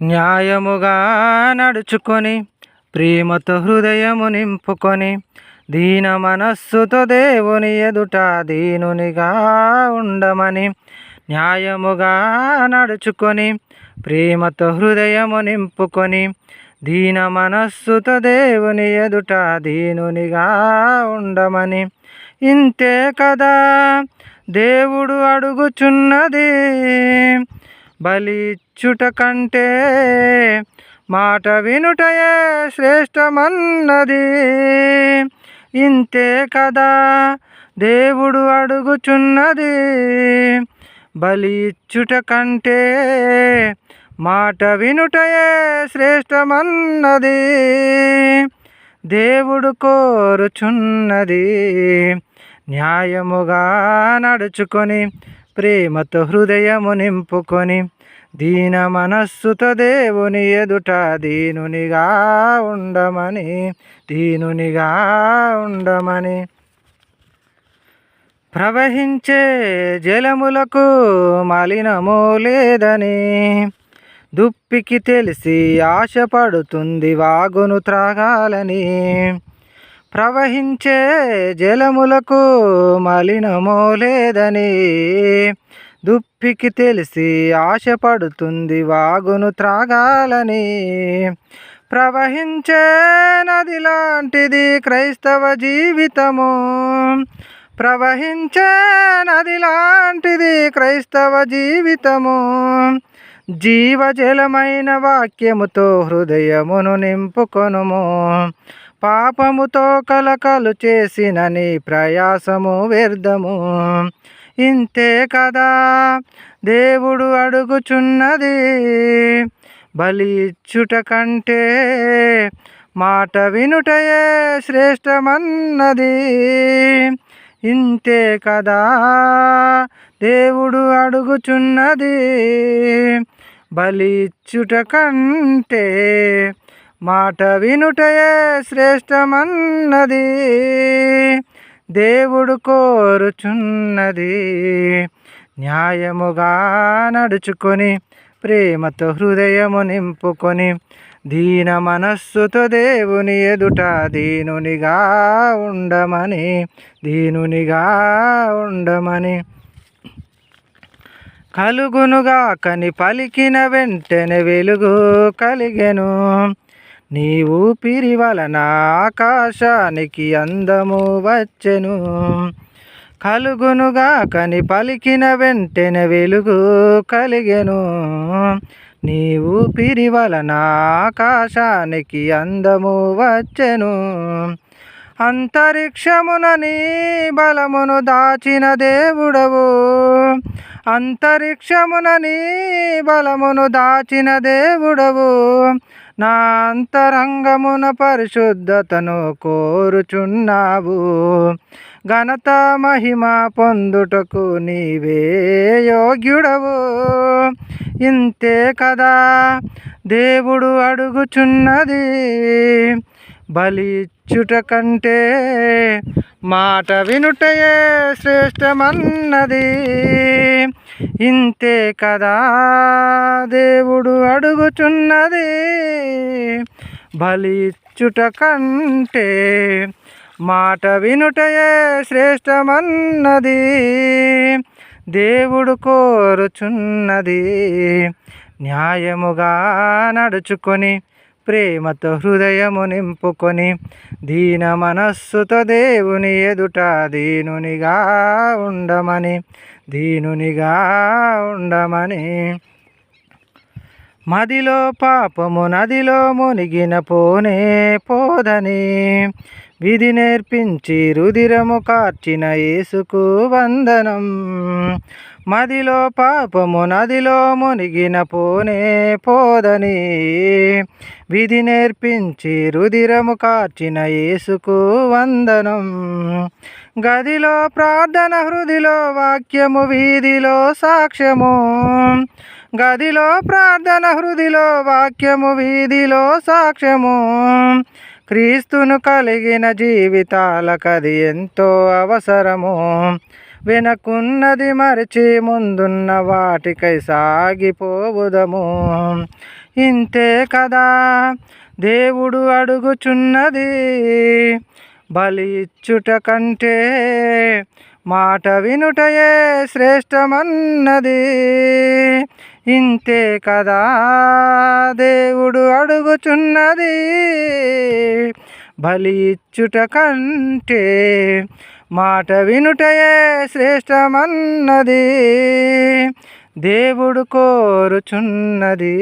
న్యాయముగా నడుచుకొని ప్రేమతో హృదయము నింపుకొని దీన మనస్సుతో దేవుని ఎదుట దీనునిగా ఉండమని న్యాయముగా నడుచుకొని ప్రేమతో హృదయము నింపుకొని దీన మనస్సుతో దేవుని ఎదుట దీనునిగా ఉండమని. ఇంతే కదా దేవుడు అడుగుచున్నది. బలిచ్చుట కంటే మాట వినుటయే శ్రేష్టమన్నది. ఇంతే కదా దేవుడు అడుగుచున్నది. బలిచ్చుట కంటే మాట వినుటయే శ్రేష్టమన్నది. దేవుడు కోరుచున్నది. న్యాయముగా నడుచుకొని ప్రేమతో హృదయము నింపుకొని దీన మనస్సుతో దేవుని ఎదుట దీనునిగా ఉండమని దీనునిగా ఉండమని. ప్రవహించే జలములకు మలినము లేదని దుప్పికి తెలిసి ఆశపడుతుంది వాగును త్రాగాలని. ప్రవహించే జలములకు మలినమో లేదని దుప్పికి తెలిసి ఆశపడుతుంది వాగును త్రాగాలని. ప్రవహించే నది లాంటిది క్రైస్తవ జీవితము. ప్రవహించే నది లాంటిది క్రైస్తవ జీవితము. జీవజలమైన వాక్యముతో హృదయమును నింపుకొనుము. పాపముతో కలకలు చేసిన నీ ప్రయాసము వ్యర్థము. ఇంతే కదా దేవుడు అడుగుచున్నది. బలి ఇచ్చుట కంటే మాట వినుటయే శ్రేష్టమన్నది. ఇంతే కదా దేవుడు అడుగుచున్నది. బలి ఇచ్చుట కంటే మాట వినుటయే శ్రేష్టమన్నది. దేవుడు కోరుచున్నది. న్యాయముగా నడుచుకొని ప్రేమతో హృదయము నింపుకొని దీన మనస్సుతో దేవుని ఎదుట దీనునిగా ఉండమని దీనునిగా ఉండమని. కలుగునుగా కని పలికిన వెంటనే వెలుగు కలిగెను. నీ ఊపిరి వలన ఆకాశానికి అందము వచ్చెను. కలుగునుగా కని పలికిన వెంటనే వెలుగు కలిగెను. నీ ఊపిరి వలన ఆకాశానికి అందము వచ్చెను. అంతరిక్షమున నీ బలమును దాచిన దేవుడవు. అంతరిక్షమున నీ బలమును దాచిన దేవుడవు. నా అంతరంగమున పరిశుద్ధతను కోరుచున్నావు. ఘనత మహిమ పొందుటకు నీవే యోగ్యుడవు. ఇంతే కదా దేవుడు అడుగుచున్నది. బలిచ్చుట కంటే మాట వినుటయే శ్రేష్టమన్నది. ఇంతే కదా దేవుడు అడుగుచున్నది. బలిచ్చుట కంటే మాట వినుటయే శ్రేష్టమన్నది. దేవుడు కోరుచున్నది. న్యాయముగా నడుచుకొని ప్రేమతో హృదయము నింపుకొని దీన మనస్సుతో దేవుని ఎదుట దీనునిగా ఉండమని దీనునిగా ఉండమని. మదిలో పాపము నదిలో మునిగిన పోనే పోదని. విధి నేర్పించి రుదిరము కార్చిన యేసుకు వందనం. మదిలో పాపము నదిలో మునిగిన పోనే పోదని. విధి నేర్పించి రుదిరము కార్చిన యేసుకు వందనం. గదిలో ప్రార్థన హృదిలో వాక్యము వీధిలో సాక్ష్యము. గదిలో ప్రార్థన హృదిలో వాక్యము వీధిలో సాక్ష్యము. క్రీస్తును కలిగిన జీవితాలకది ఎంతో అవసరము. వెనకున్నది మరిచి ముందున్న వాటికై సాగిపోవుదము. ఇంతే కదా దేవుడు అడుగుచున్నది బలి ఇచ్చుట కంటే మాట వినుటయే శ్రేష్టమన్నది. ఇంతే కదా దేవుడు అడుగుచున్నది బలి ఇచ్చుట కంటే మాట వినుటయే శ్రేష్టమన్నది. దేవుడు కోరుచున్నది.